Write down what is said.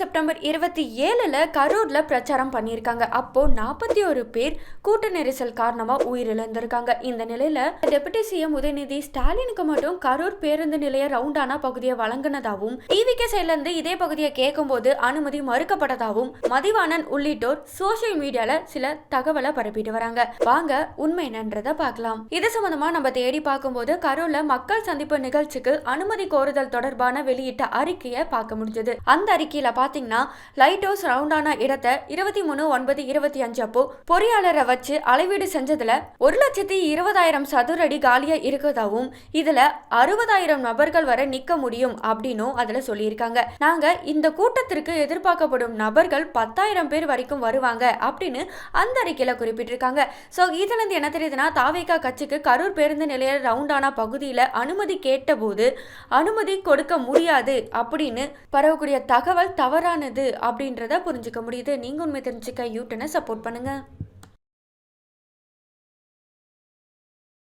September இருபத்தி ஏழில் கரூர்ல பிரச்சாரம் பண்ணியிருக்காங்க. அப்போ நாற்பத்தி ஒரு பேர் கூட்ட நெரிசல் காரணமாக உயிரிழந்திருக்காங்க. இந்த நிலையில டெபுட்டி சிஎம் உதயநிதி ஸ்டாலினுக்கு மட்டும் கரூர் பேருந்து நிலைய ரவுண்டானா பகுதியை வழங்கினதாகவும் டிவிகே சைட்ல இருந்து இதே பகுதியை கேட்கும்போது அனுமதி மறுக்கப்பட்டதாகவும் மதிவாணன் உள்ளிட்டோர் சோசியல் மீடியால சில தகவலை பரப்பிட்டு வராங்க. வாங்க உண்மை என்னன்றதை பார்க்கலாம். இது சம்பந்தமா நம்ம தேடி பார்க்கும்போது கரூரில் மக்கள் சந்திப்பு நிகழ்ச்சிக்கு அனுமதி கோருதல் தொடர்பான வெளியிட்ட அறிக்கையை பார்க்க முடிஞ்சது. அந்த அறிக்கையில பாத்தீங்கன்னா லைட் ஹவுஸ் ரவுண்டான இடத்தை இருபத்தி மூணு ஒன்பது இருபத்தி அஞ்சு அப்போ பொறியாளரை வச்சு அளவீடு செஞ்சதுல ஒரு லட்சத்தி இருபதாயிரம் சதுரடி காலியா இருக்கதாவும் இதுல அறுபதாயிரம் நபர்கள் வரை நிக்க முடியும் அப்படின்னும் அதுல சொல்லியிருக்காங்க. நாங்க இந்த கூட்டத்திற்கு எதிர்பார்க்கப்படும் நபர்கள் பத்தாயிரம் பேர் வரைக்கும் வருவாங்க அப்படின்னு அந்த அறிக்கையில குறிப்பிட்டிருக்காங்க. ஸோ இதுல இருந்து என்ன தெரியுதுன்னா தாவேகா கட்சிக்கு கரூர் பேருந்து நிலைய ரவுண்டான பகுதியில அனுமதி கேட்டபோது அனுமதி கொடுக்க முடியாது அப்படின்னு பரவக்கூடிய தகவல் தவறானது அப்படின்றத புரிஞ்சுக்க முடியுது. நீங்கள் உண்மை தெரிஞ்சுக்க யூட்டனை சப்போர்ட் பண்ணுங்கள்